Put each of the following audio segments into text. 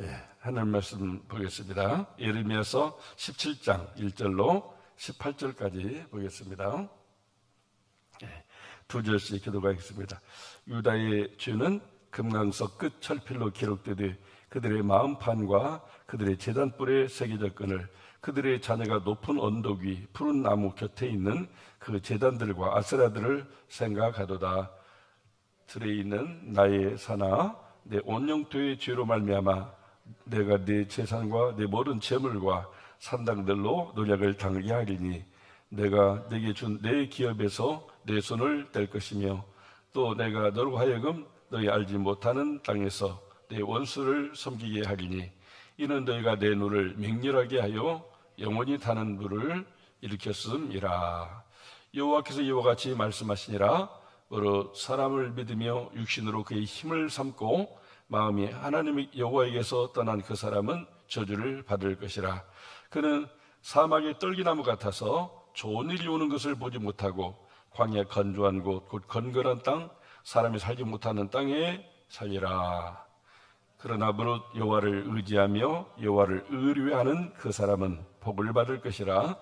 예, 하늘 말씀 보겠습니다. 예레미야서 17장 1절로 18절까지 보겠습니다. 예, 두 절씩 기도하겠습니다. 유다의 죄는 금강석 끝 철필로 기록되되 그들의 마음판과 그들의 재단불에 새겨졌 끈을 그들의 자녀가 높은 언덕 위 푸른 나무 곁에 있는 그 재단들과 아스라들을 생각하도다. 들에 있는 나의 사나 내 온영토의 죄로 말미암아 내가 네 재산과 내 모든 재물과 산당들로 노력을 당하게 하리니 내가 내게 준 내 기업에서 내 손을 뗄 것이며 또 내가 너로 하여금 너희 알지 못하는 땅에서 내 원수를 섬기게 하리니 이는 너희가 내 눈을 맹렬하게 하여 영원히 타는 물을 일으켰음이라. 여호와께서 이와 같이 말씀하시니라. 바로 사람을 믿으며 육신으로 그의 힘을 삼고 마음이 하나님 여호와에게서 떠난 그 사람은 저주를 받을 것이라. 그는 사막의 떨기나무 같아서 좋은 일이 오는 것을 보지 못하고 광야 건조한 곳 곧 건건한 땅 사람이 살지 못하는 땅에 살리라. 그러나 무릇 여호와를 의지하며 여호와를 의뢰하는 그 사람은 복을 받을 것이라.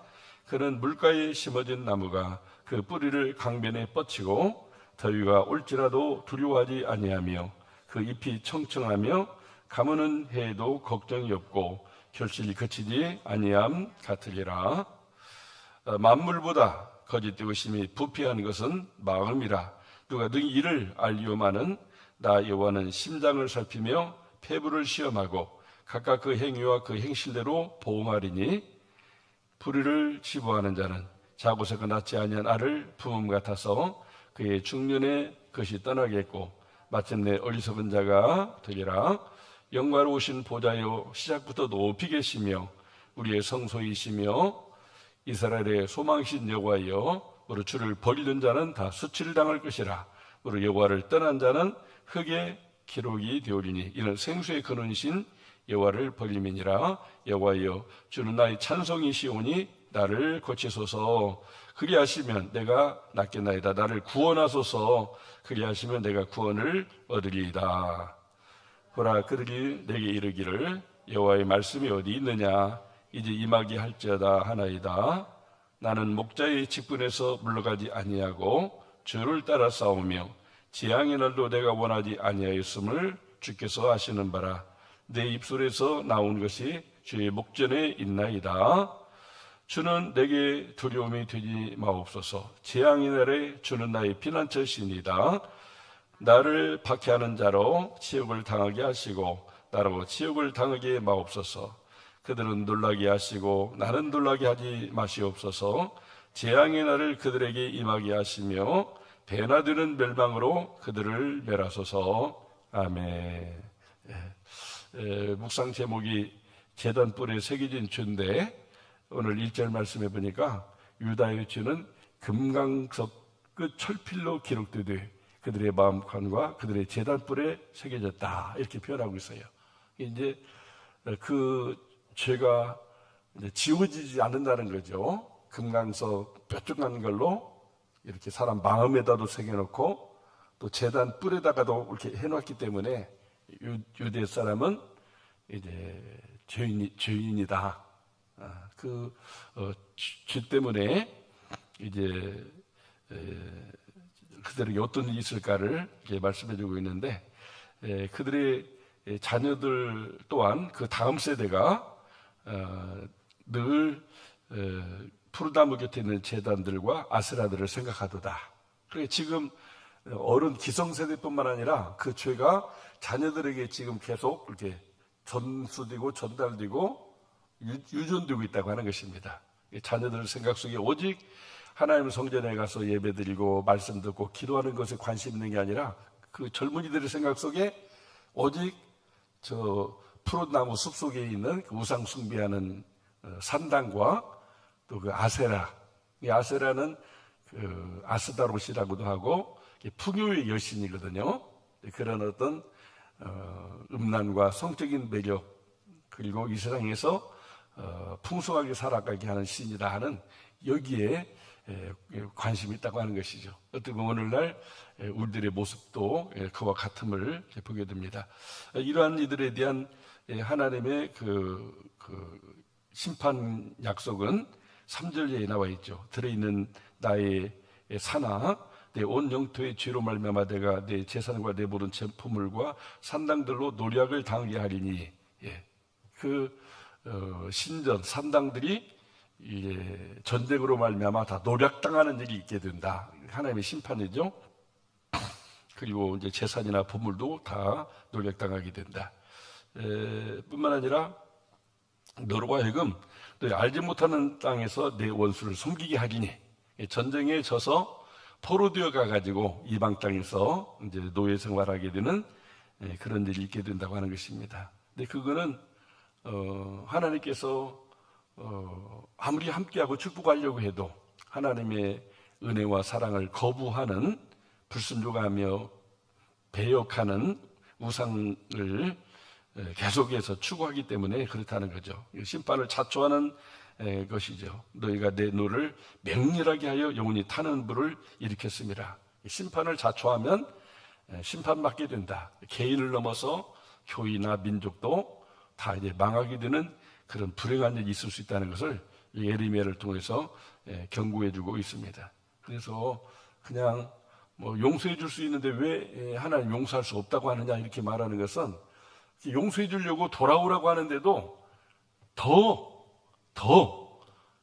그는 물가에 심어진 나무가 그 뿌리를 강변에 뻗치고 더위가 올지라도 두려워하지 아니하며 그 잎이 청청하며 가무는 해에도 걱정이 없고 결실이 그치지 아니함 같으리라. 어, 만물보다 거짓되고 심히 부패한 것은 마음이라. 누가 능히 이를 알리오마는 나 여호와는 심장을 살피며 폐부를 시험하고 각각 그 행위와 그 행실대로 보응하리니 불의를 지부하는 자는 자고새가 낳지 아니한 알을 품음 같아서 그의 중년에 그것이 떠나겠고 마침내 어리석은 자가 되리라. 영광로우신 보좌여 시작부터 높이 계시며 우리의 성소이시며 이스라엘의 소망신 여호와여 우리 주를 버리는 자는 다 수치를 당할 것이라. 우리 여호와를 떠난 자는 흙의 기록이 되오리니 이는 생수의 근원이신 여호와를 버림이니라. 여호와여 주는 나의 찬송이시오니 나를 고치소서. 그리하시면 내가 낫겠나이다. 나를 구원하소서. 그리하시면 내가 구원을 얻으리이다. 보라 그들이 내게 이르기를 여호와의 말씀이 어디 있느냐? 이제 임하게 할지어다 하나이다. 나는 목자의 직분에서 물러가지 아니하고 주를 따라 싸우며 재앙의 날도 내가 원하지 아니하였음을 주께서 아시는 바라. 내 입술에서 나온 것이 주의 목전에 있나이다 주는 내게 두려움이 되지 마옵소서. 재앙의 날에 주는 나의 피난처시니다. 나를 박해하는 자로 치욕을 당하게 하시고 나로 치욕을 당하게 마옵소서. 그들은 놀라게 하시고 나는 놀라게 하지 마시옵소서. 재앙의 날을 그들에게 임하게 하시며 배나 되는 멸망으로 그들을 멸하소서. 아멘. 예. 에, 묵상 제목이 재단불에 새겨진 죄인데 오늘 1절 말씀해 보니까 유다의 죄는 금강석 끝 철필로 기록되되 그들의 마음관과 그들의 재단불에 새겨졌다 이렇게 표현하고 있어요. 이제 그 죄가 이제 지워지지 않는다는 거죠. 금강석 뾰족한 걸로 이렇게 사람 마음에다도 새겨놓고 또 재단 뿔에다가도 이렇게 해놨기 때문에 유, 유대 사람은 이제 죄인이, 죄인이다. 아, 그, 어, 죄 때문에 이제, 에, 그들에게 어떤 일이 있을까를 말씀해 주고 있는데, 에, 그들의 자녀들 또한 그 다음 세대가 어, 늘 에, 푸르나무 곁에 있는 재단들과 아스라들을 생각하도다. 그러니까 지금 어른 기성세대뿐만 아니라 그 죄가 자녀들에게 지금 계속 이렇게 전수되고 전달되고 유전되고 있다고 하는 것입니다. 자녀들 생각 속에 오직 하나님 성전에 가서 예배드리고 말씀 듣고 기도하는 것에 관심 있는 게 아니라 그 젊은이들의 생각 속에 오직 저 푸른나무 숲 속에 있는 그 우상 숭배하는 어, 산당과 또 그 아세라, 이 아세라는 그 아스다롯이라고도 하고 풍요의 여신이거든요. 그런 어떤 어, 음란과 성적인 매력 그리고 이 세상에서 어, 풍성하게 살아가게 하는 신이다 하는 여기에 관심이 있다고 하는 것이죠. 어떻게 보면 오늘날 우리들의 모습도 그와 같음을 보게 됩니다. 이러한 이들에 대한 예, 하나님의 그, 그 심판 약속은 3절에 나와 있죠. 들어있는 나의 사나 내온 영토의 죄로 말미암아 내가 내 재산과 내 모든 재포물과 산당들로 노략을 당하게 하리니 예. 그 어, 신전 산당들이 예, 전쟁으로 말미암아 다 노략당하는 일이 있게 된다. 하나님의 심판이죠. 그리고 이제 재산이나 보물도 다 노략당하게 된다. 에, 뿐만 아니라 너로 하여금 너 알지 못하는 땅에서 내 원수를 섬기게 하리니 예, 전쟁에 져서 포로되어 가가지고 이방 땅에서 이제 노예 생활하게 되는 예, 그런 일이 있게 된다고 하는 것입니다. 근데 그거는 어, 하나님께서 어, 아무리 함께하고 축복하려고 해도 하나님의 은혜와 사랑을 거부하는 불순종하며 배역하는 우상을 에, 계속해서 추구하기 때문에 그렇다는 거죠. 이 심판을 자초하는 에, 것이죠. 너희가 내 노를 맹렬하게 하여 영원히 타는 불을 일으켰습니다. 이 심판을 자초하면 에, 심판받게 된다. 개인을 넘어서 교회나 민족도 다 이제 망하게 되는 그런 불행한 일이 있을 수 있다는 것을 이 예레미야를 통해서 에, 경고해주고 있습니다. 그래서 그냥 뭐 용서해 줄 수 있는데 왜 하나님 용서할 수 없다고 하느냐 이렇게 말하는 것은 용서해 주려고 돌아오라고 하는데도 더, 더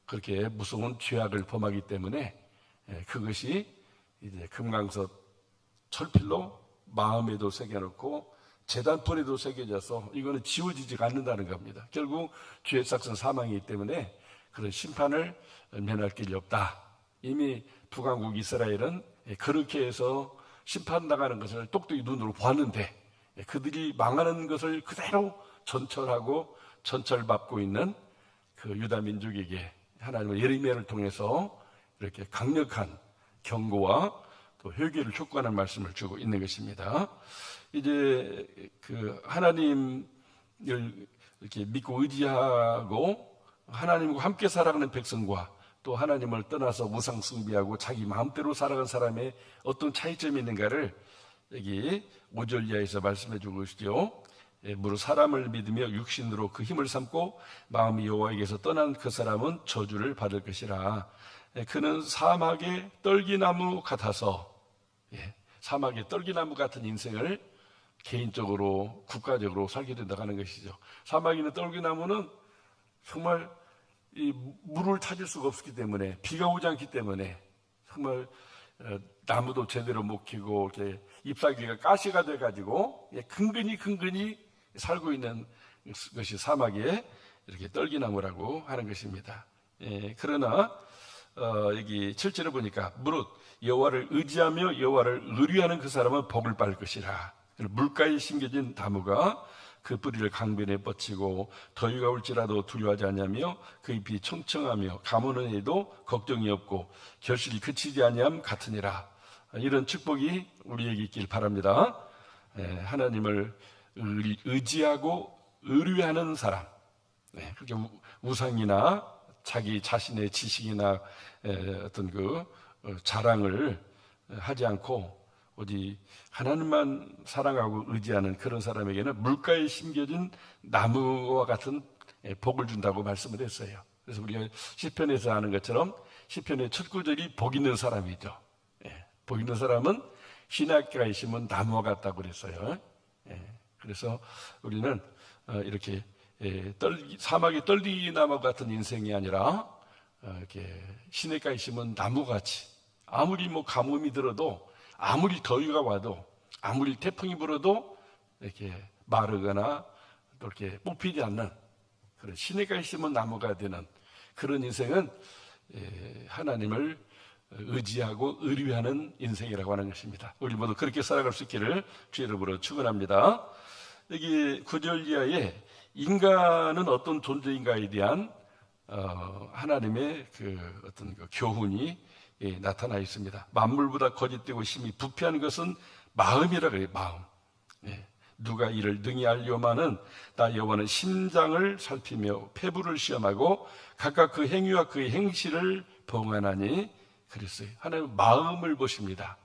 그렇게 무서운 죄악을 범하기 때문에 예, 그것이 이제 금강석 철필로 마음에도 새겨놓고 재단폰에도 새겨져서 이거는 지워지지가 않는다는 겁니다. 결국 죄의 삭은 사망이기 때문에 그런 심판을 면할 길이 없다. 이미 북왕국 이스라엘은 그렇게 해서 심판당하는 것을 똑똑히 눈으로 보았는데 그들이 망하는 것을 그대로 전철하고 전철받고 있는 그 유다 민족에게 하나님의 예레미야를 통해서 이렇게 강력한 경고와 또 회개를 촉구하는 말씀을 주고 있는 것입니다. 이제 그 하나님을 이렇게 믿고 의지하고 하나님과 함께 살아가는 백성과 또 하나님을 떠나서 우상 숭배하고 자기 마음대로 살아간 사람의 어떤 차이점이 있는가를 여기 5절 이하에서 말씀해 주고 계시죠. 예, 무릇 사람을 믿으며 육신으로 그 힘을 삼고 마음이 여호와에게서 떠난 그 사람은 저주를 받을 것이라. 예, 그는 사막의 떨기나무 같아서 예, 사막의 떨기나무 같은 인생을 개인적으로 국가적으로 살게 된다고 하는 것이죠. 사막에 있는 떨기나무는 정말 이 물을 찾을 수가 없기 때문에 비가 오지 않기 때문에 정말 어, 나무도 제대로 못 키고 이렇게 잎사귀가 가시가 돼 가지고 예, 근근히 근근히 살고 있는 것이 사막에 이렇게 떨기나무라고 하는 것입니다. 예, 그러나 어, 여기 7절에 보니까 무릇 여호와를 의지하며 여호와를 의뢰하는 그 사람은 복을 받을 것이라. 물가에 심겨진 나무가 그 뿌리를 강변에 뻗치고 더위가 올지라도 두려워하지 않냐며 그 잎이 청청하며 가무는 해도 걱정이 없고 결실이 그치지 아니함 같으니라. 이런 축복이 우리에게 있길 바랍니다. 예, 하나님을 의지하고 의뢰하는 사람. 예, 그렇게 우상이나 자기 자신의 지식이나 예, 어떤 그 어, 자랑을 하지 않고 어디 하나님만 사랑하고 의지하는 그런 사람에게는 물가에 심겨진 나무와 같은 예, 복을 준다고 말씀을 했어요. 그래서 우리가 시편에서 하는 것처럼 시편의 첫 구절이 복 있는 사람이죠. 예, 복 있는 사람은 신학가에 심은 나무와 같다고 그랬어요. 예, 그래서 우리는 어, 이렇게 사막의 떨기 나무 같은 인생이 아니라 어, 이렇게 시냇가에 심은 나무같이 아무리 뭐 가뭄이 들어도 아무리 더위가 와도 아무리 태풍이 불어도 이렇게 마르거나 또 이렇게 뽑히지 않는 그런 시내가에 심은 나무가 되는 그런 인생은 예, 하나님을 의지하고 의뢰하는 인생이라고 하는 것입니다. 우리 모두 그렇게 살아갈 수 있기를 주의 이름으로 축원합니다. 여기 구절 이하에 인간은 어떤 존재인가에 대한 어, 하나님의 그 어떤 그 교훈이 예, 나타나 있습니다. 만물보다 거짓되고 심히 부패한 것은 마음이라 그래요. 마음. 예, 누가 이를 능히 알려마는 나 여호와는 심장을 살피며 폐부를 시험하고 각각 그 행위와 그의 행실을 봉안하니 그랬어요. 하나님 마음을 보십니다.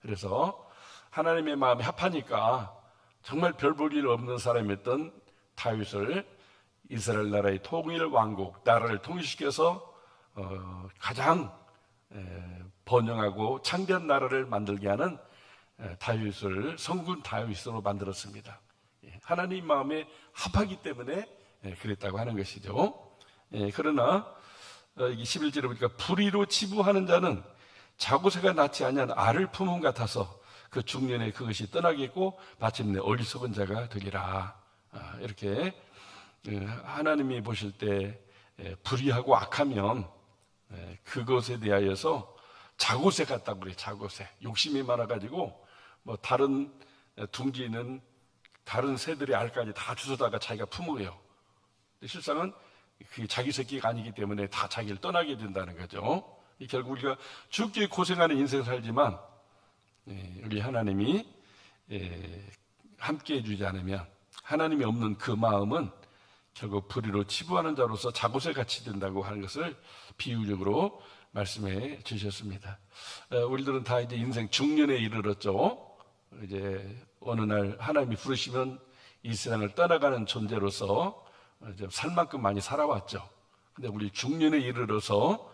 그래서 하나님의 마음이 합하니까 정말 별 볼 일 없는 사람이었던 다윗을 이스라엘 나라의 통일 왕국 나라를 통일시켜서 어, 가장 에, 번영하고 창대한 나라를 만들게 하는 에, 다윗을 성군 다윗으로 만들었습니다. 예, 하나님 마음에 합하기 때문에 예, 그랬다고 하는 것이죠. 예, 그러나 어, 이 11절에 보니까 불의로 치부하는 자는 자고새가 낳지 아니한 알을 품은 같아서 그 중년에 그것이 떠나겠고 마침내 어리석은 자가 되리라. 아, 이렇게 예, 하나님이 보실 때 예, 불의하고 악하면 예, 그것에 대하여서 자고새 같다고 그래요. 자고새. 욕심이 많아가지고 뭐 다른 둥지는 다른 새들의 알까지 다 주워다가 자기가 품어요. 실상은 그 자기 새끼가 아니기 때문에 다 자기를 떠나게 된다는 거죠. 이 결국 우리가 죽게 고생하는 인생 살지만 예, 우리 하나님이 예, 함께 해주지 않으면 하나님이 없는 그 마음은 결국 불의로 치부하는 자로서 자고새 같이 된다고 하는 것을 비유적으로 말씀해 주셨습니다. 어, 우리들은 다 이제 인생 중년에 이르렀죠. 이제 어느 날 하나님이 부르시면 이 세상을 떠나가는 존재로서 살 만큼 많이 살아왔죠. 근데 우리 중년에 이르러서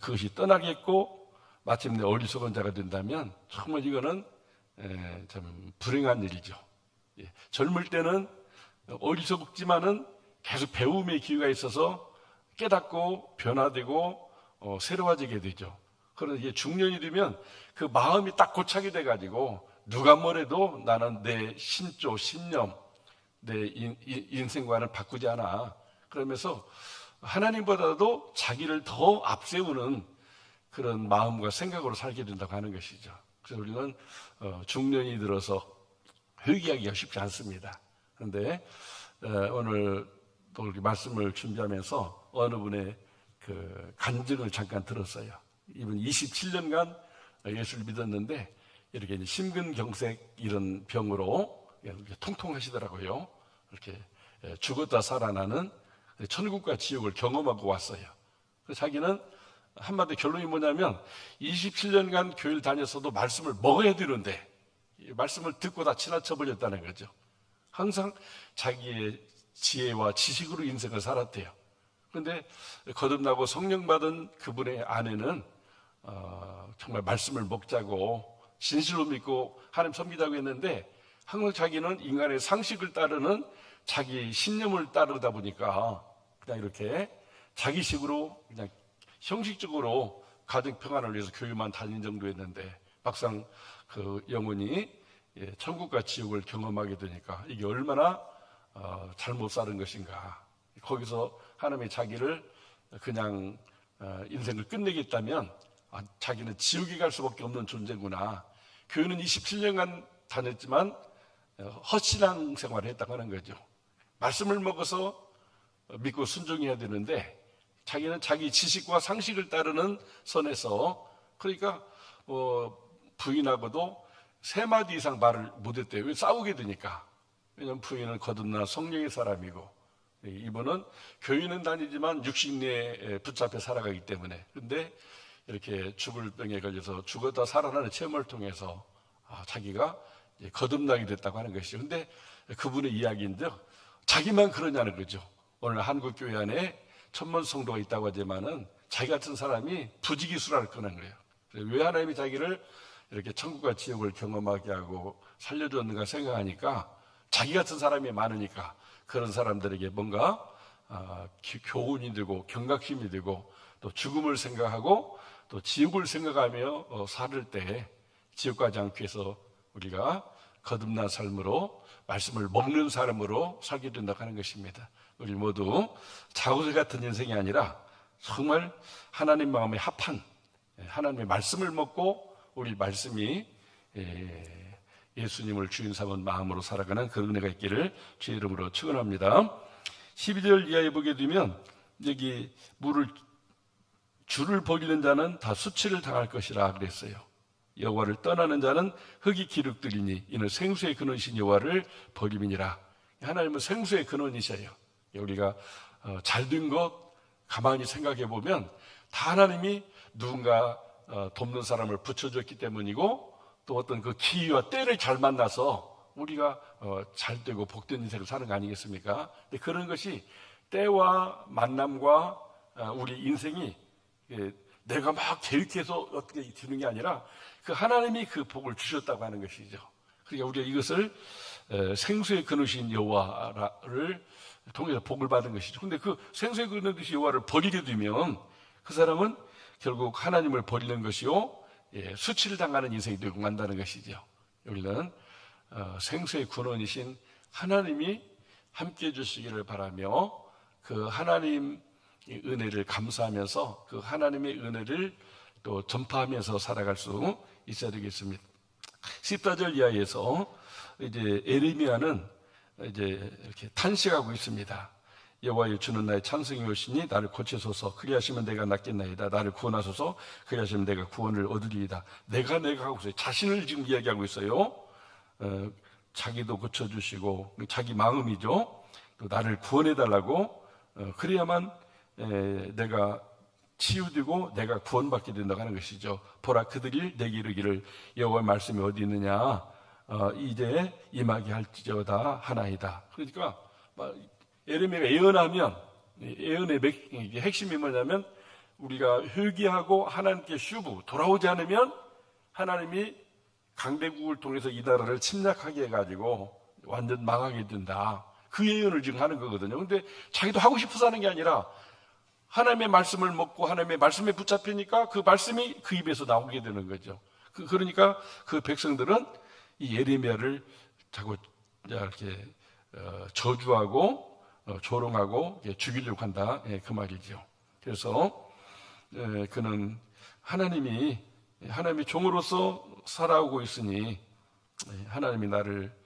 그것이 떠나겠고 마침내 어리석은 자가 된다면 정말 이거는 에, 참 불행한 일이죠. 예, 젊을 때는 어리석지만은 계속 배움의 기회가 있어서 깨닫고 변화되고 어, 새로워지게 되죠. 그런데 이제 중년이 되면 그 마음이 딱 고착이 돼가지고 누가 뭐래도 나는 내 신조, 신념, 내 인, 인생관을 바꾸지 않아. 그러면서 하나님보다도 자기를 더 앞세우는 그런 마음과 생각으로 살게 된다고 하는 것이죠. 그래서 우리는 어, 중년이 들어서 회개하기가 쉽지 않습니다. 그런데 어, 오늘 또 이렇게 말씀을 준비하면서 어느 분의 그 간증을 잠깐 들었어요. 이분 27년간 예수를 믿었는데 이렇게 심근경색 이런 병으로 이렇게 통통하시더라고요. 이렇게 예, 죽었다 살아나는 천국과 지옥을 경험하고 왔어요. 그래서 자기는 한마디 결론이 뭐냐면 27년간 교회를 다녔어도 말씀을 먹어야 되는데 이 말씀을 듣고 다 지나쳐 버렸다는 거죠. 항상 자기의 지혜와 지식으로 인생을 살았대요. 그런데 거듭나고 성령 받은 그분의 아내는 어, 정말 말씀을 먹자고 진실로 믿고 하나님 섬기자고 했는데 항상 자기는 인간의 상식을 따르는 자기 신념을 따르다 보니까 그냥 이렇게 자기식으로 그냥 형식적으로 가정 평안을 위해서 교회만 다닌 정도였는데 막상 그 영혼이 예, 천국과 지옥을 경험하게 되니까 이게 얼마나 어, 잘못 사는 것인가. 거기서 하나님의 자기를 그냥 어, 인생을 끝내겠다면 아, 자기는 지옥에 갈 수밖에 없는 존재구나. 교회는 27년간 다녔지만 어, 헛신앙 생활을 했다고 하는 거죠. 말씀을 먹어서 믿고 순종해야 되는데 자기는 자기 지식과 상식을 따르는 선에서 그러니까 어, 부인하고도 세 마디 이상 말을 못했대요. 왜 싸우게 되니까. 왜냐하면 부인은 거듭나 성령의 사람이고 이분은 교회는 다니지만 육신에 붙잡혀 살아가기 때문에 근데 이렇게 죽을 병에 걸려서 죽었다 살아나는 체험을 통해서 아, 자기가 거듭나게 됐다고 하는 것이죠. 근데 그분의 이야기인데 자기만 그러냐는 거죠. 오늘 한국 교회 안에 천문 성도가 있다고 하지만은 자기 같은 사람이 부지기수라를 꺼낸 거예요. 왜 하나님이 자기를 이렇게 천국과 지옥을 경험하게 하고 살려줬는가 생각하니까 자기 같은 사람이 많으니까 그런 사람들에게 뭔가 아, 교훈이 되고 경각심이 되고 또 죽음을 생각하고 또 지옥을 생각하며 어, 살을 때 지옥 가지 않기 위해서 우리가 거듭난 삶으로 말씀을 먹는 사람으로 살게 된다고 하는 것입니다. 우리 모두 자우새 같은 인생이 아니라 정말 하나님 마음에 합한 예, 하나님의 말씀을 먹고 우리 말씀이 예, 예수님을 주인 삼은 마음으로 살아가는 그런 은혜가 있기를 주의 이름으로 축원합니다. 12절 이하에 보게 되면 여기 물을 줄을 버리는 자는 다 수치를 당할 것이라 그랬어요. 여호와를 떠나는 자는 흙이 기록들이니 이는 생수의 근원이신 여호와를 버림이니라. 하나님은 생수의 근원이셔요. 우리가 어, 잘된 것 가만히 생각해 보면 다 하나님이 누군가 어, 돕는 사람을 붙여줬기 때문이고 또 어떤 그 기회와 때를 잘 만나서 우리가 어, 잘 되고 복된 인생을 사는 거 아니겠습니까? 근데 그런 것이 때와 만남과 어, 우리 인생이 예, 내가 막 계획해서 어떻게 되는 게 아니라 그 하나님이 그 복을 주셨다고 하는 것이죠. 그러니까 우리가 이것을 에, 생수의 그누신 여호와를 통해서 복을 받은 것이죠. 근데 그 생수의 그누신 여호와를 버리게 되면 그 사람은 결국 하나님을 버리는 것이요 예, 수치를 당하는 인생이 되고 만다는 것이죠. 우리는 어, 생수의 근원이신 하나님이 함께 해주시기를 바라며 그 하나님 의 은혜를 감사하면서 그 하나님의 은혜를 또 전파하면서 살아갈 수 있어야 되겠습니다. 14절 이하에서 이제 에레미야는 이제 이렇게 탄식하고 있습니다. 여호와의 주는 나의 찬송이 오시니 나를 고치소서. 그리하시면 내가 낫겠나이다. 나를 구원하소서. 그리하시면 내가 구원을 얻으리이다. 내가 내가 하고 있어요. 자신을 지금 이야기하고 있어요. 어, 자기도 고쳐주시고 자기 마음이죠. 또 나를 구원해달라고 어, 그래야만 에, 내가 치유되고 내가 구원받게 된다고 하는 것이죠. 보라 그들이 내게 이르기를 여호와의 말씀이 어디 있느냐? 어, 이제 임하게 할지어다 하나이다. 그러니까 막 예레미야가 예언하면 이 예언의 핵심이 뭐냐면 우리가 회개하고 하나님께 쉬고 돌아오지 않으면 하나님이 강대국을 통해서 이 나라를 침략하게 해가지고 완전 망하게 된다. 그 예언을 지금 하는 거거든요. 근데 자기도 하고 싶어서 하는 게 아니라 하나님의 말씀을 먹고 하나님의 말씀에 붙잡히니까 그 말씀이 그 입에서 나오게 되는 거죠. 그, 그러니까 그 백성들은 이 예레미야를 자꾸 이렇게 어, 저주하고 어, 조롱하고 이렇게 죽이려고 한다. 예, 그 말이죠. 그래서 예, 그는 하나님이 하나님의 종으로서 살아오고 있으니 예, 하나님이 나를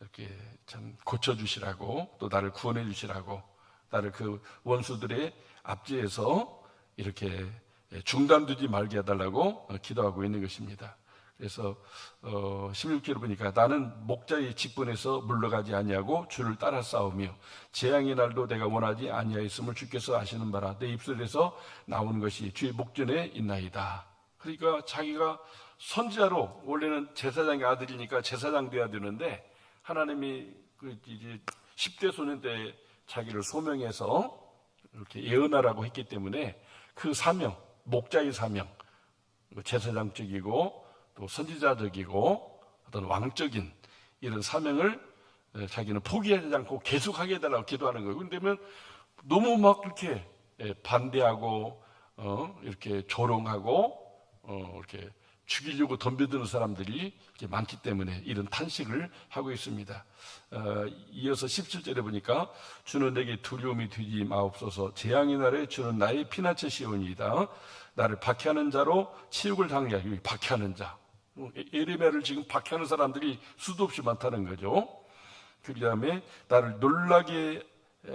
이렇게 참 고쳐 주시라고 또 나를 구원해 주시라고 나를 그 원수들의 앞지에서 이렇게 중단되지 말게 해달라고 어, 기도하고 있는 것입니다. 그래서 어, 16절을 보니까 나는 목자의 직분에서 물러가지 아니하고 주를 따라 싸우며 재앙의 날도 내가 원하지 아니하였음을 주께서 아시는 바라 내 입술에서 나오는 것이 주의 목전에 있나이다. 그러니까 자기가 선지자로 원래는 제사장의 아들이니까 제사장 돼야 되는데 하나님이 그 이제 10대 소년 때 자기를 소명해서 이렇게 예언하라고 했기 때문에 그 사명, 목자의 사명, 뭐 제사장적이고 또 선지자적이고 어떤 왕적인 이런 사명을 에, 자기는 포기하지 않고 계속하게 해달라고 기도하는 거예요. 그런데면 너무 막 이렇게 에, 반대하고 어, 이렇게 조롱하고 어, 이렇게 죽이려고 덤벼드는 사람들이 많기 때문에 이런 탄식을 하고 있습니다. 어, 이어서 17절에 보니까 주는 내게 두려움이 되지 마옵소서 재앙의 날에 주는 나의 피난처 시온이다. 나를 박해하는 자로 치욕을 하기 박해하는 자. 어, 에- 에레미야를 지금 박해하는 사람들이 수도 없이 많다는 거죠. 그 다음에 나를 놀라게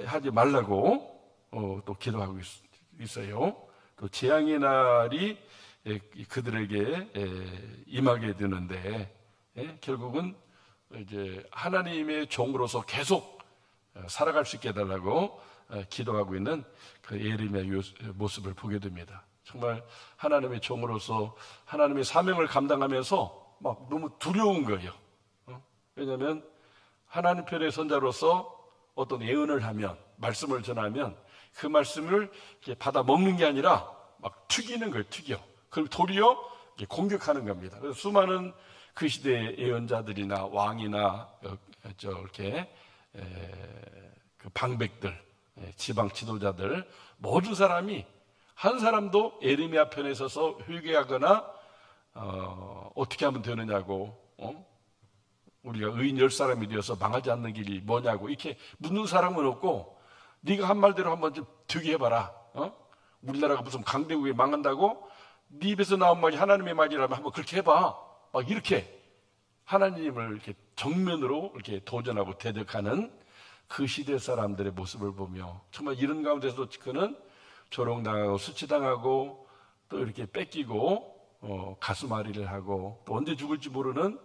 하지 말라고 어, 또 기도하고 있, 어요 또 재앙의 날이 에, 그들에게 에, 임하게 되는데 예, 결국은 이제 하나님의 종으로서 계속 어, 살아갈 수 있게 해달라고 어, 기도하고 있는 그 예레미야 요- 모습을 보게 됩니다. 정말 하나님의 종으로서 하나님의 사명을 감당하면서 막 너무 두려운 거예요. 어? 왜냐하면 하나님 편의 선자로서 어떤 예언을 하면 말씀을 전하면 그 말씀을 받아 먹는 게 아니라 막 튀기는 거예요, 튀겨. 그럼 도리어 공격하는 겁니다. 그래서 수많은 그 시대의 예언자들이나 왕이나 어, 저 이렇게 에, 그 방백들, 에, 지방 지도자들 모든 사람이 한 사람도 에르미야 편에 서서 회개하거나 어, 어떻게 하면 되느냐고 어? 우리가 의인 열 사람이 되어서 망하지 않는 길이 뭐냐고 이렇게 묻는 사람은 없고 네가 한 말대로 한번 좀 되게 해봐라. 어? 우리나라가 무슨 강대국에 망한다고 네 입에서 나온 말이 하나님의 말이라면 한번 그렇게 해봐. 막 이렇게 하나님을 이렇게 정면으로 이렇게 도전하고 대적하는 그 시대 사람들의 모습을 보며 정말 이런 가운데서 그는 조롱당하고 수치당하고 또 이렇게 뺏기고 어, 가슴앓이를 하고 또 언제 죽을지 모르는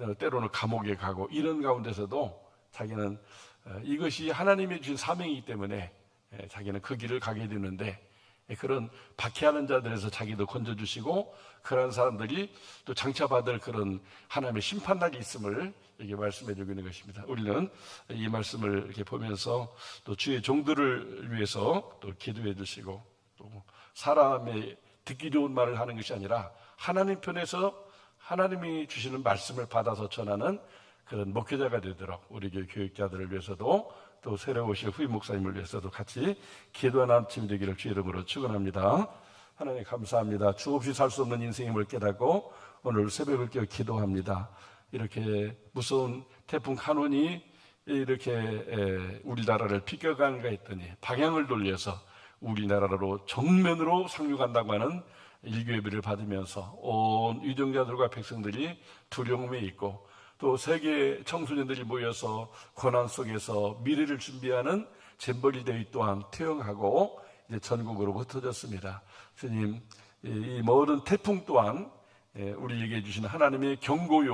어, 때로는 감옥에 가고 이런 가운데서도 자기는 어, 이것이 하나님이 주신 사명이기 때문에 에, 자기는 그 길을 가게 되는데 그런 박해하는 자들에서 자기도 건져주시고 그런 사람들이 또 장차받을 그런 하나님의 심판날이 있음을 이렇게 말씀해 주고 있는 것입니다. 우리는 이 말씀을 이렇게 보면서 또 주의 종들을 위해서 또 기도해 주시고 또 사람의 듣기 좋은 말을 하는 것이 아니라 하나님 편에서 하나님이 주시는 말씀을 받아서 전하는 그런 목회자가 되도록 우리 교육자들을 위해서도 또 새로 오실 후임 목사님을 위해서도 같이 기도하는 아침 되기를 주 이름으로 축원합니다. 하나님 감사합니다. 주 없이 살 수 없는 인생임을 깨닫고 오늘 새벽을 깨어 기도합니다. 이렇게 무서운 태풍 카눈이 이렇게 에, 우리나라를 비껴가는가 했더니 방향을 돌려서 우리나라로 정면으로 상륙한다고 하는 일교 예배를 받으면서 온 유정자들과 백성들이 두려움에 있고 또 세계 청소년들이 모여서 고난 속에서 미래를 준비하는 잼버리 대회 또한 퇴영하고 이제 전국으로 흩어졌습니다. 주님, 이 모든 태풍 또한 예, 우리에게 주신 하나님의 경고요,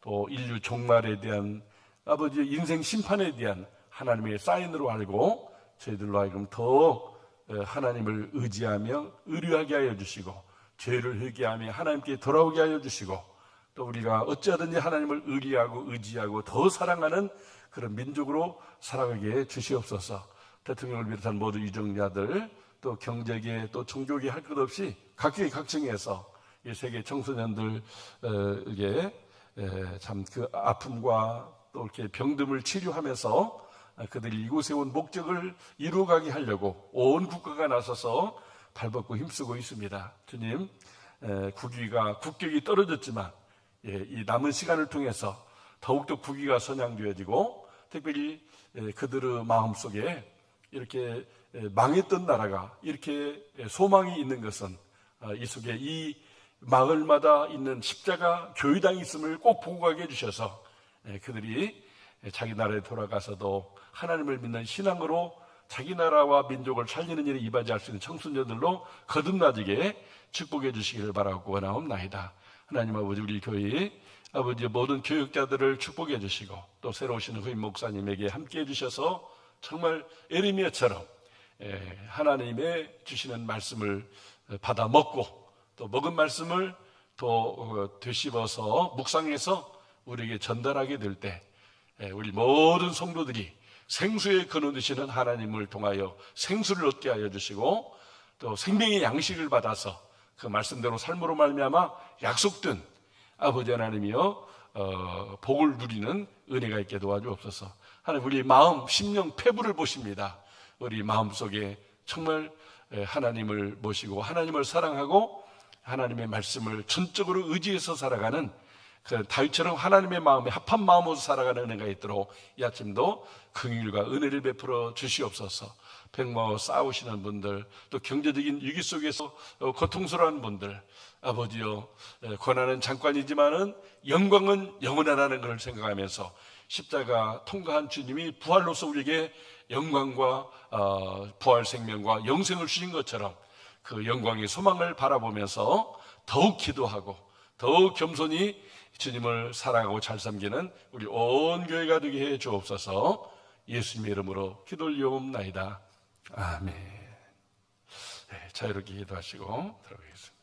또 인류 종말에 대한 아버지 의 인생 심판에 대한 하나님의 사인으로 알고 저희들로 하여금 더 어, 하나님을 의지하며 의뢰하게 하여 주시고 죄를 회개하며 하나님께 돌아오게 하여 주시고 또 우리가 어찌하든지 하나님을 의리하고 의지하고 더 사랑하는 그런 민족으로 살아가게 해 주시옵소서. 대통령을 비롯한 모든 유정자들 또 경제계 또 종교계 할 것 없이 각기 각층에서 이 세계 청소년들에게 참 그 아픔과 또 이렇게 병듦을 치료하면서 그들이 이곳에 온 목적을 이루어가게 하려고 온 국가가 나서서 발벗고 힘쓰고 있습니다. 주님, 에, 국위가 국격이 떨어졌지만 예, 이 남은 시간을 통해서 더욱더 국위가 선양되어지고 특별히 에, 그들의 마음 속에 이렇게 에, 망했던 나라가 이렇게 에, 소망이 있는 것은 아, 이 속에 이 마을마다 있는 십자가 교회당이 있음을 꼭 보고 가게 해주셔서 에, 그들이 자기 나라에 돌아가서도 하나님을 믿는 신앙으로 자기 나라와 민족을 살리는 일에 이바지할 수 있는 청소년들로 거듭나지게 축복해 주시기를 바라고 원하옵나이다. 하나님 아버지 우리 교회 아버지 모든 교육자들을 축복해 주시고 또 새로 오시는 후임 목사님에게 함께 해 주셔서 정말 에르미야처럼 예, 하나님의 주시는 말씀을 받아 먹고 또 먹은 말씀을 또 어, 되씹어서 묵상해서 우리에게 전달하게 될때 예, 우리 모든 성도들이 생수에 거느드시는 하나님을 통하여 생수를 얻게 하여 주시고 또 생명의 양식을 받아서 그 말씀대로 삶으로 말미암아 약속된 아버지 하나님이여 어, 복을 누리는 은혜가 있게 도와주옵소서. 하나님 우리 마음 심령 폐부를 보십니다. 우리 마음 속에 정말 하나님을 모시고 하나님을 사랑하고 하나님의 말씀을 전적으로 의지해서 살아가는 그 다윗처럼 하나님의 마음에 합한 마음으로 살아가는 은혜가 있도록 이 아침도 긍휼과 은혜를 베풀어 주시옵소서. 백마와 싸우시는 분들, 또 경제적인 위기 속에서 어, 고통스러운 분들, 아버지여 고난은 잠깐이지만은 영광은 영원하다는 것을 생각하면서 십자가 통과한 주님이 부활로서 우리에게 영광과 어, 부활 생명과 영생을 주신 것처럼 그 영광의 소망을 바라보면서 더욱 기도하고 더욱 겸손히 주님을 사랑하고 잘 섬기는 우리 온 교회가 되게 해 주옵소서 예수님의 이름으로 기도 올리옵나이다. 아멘. 네, 자유롭게 기도하시고 들어가겠습니다.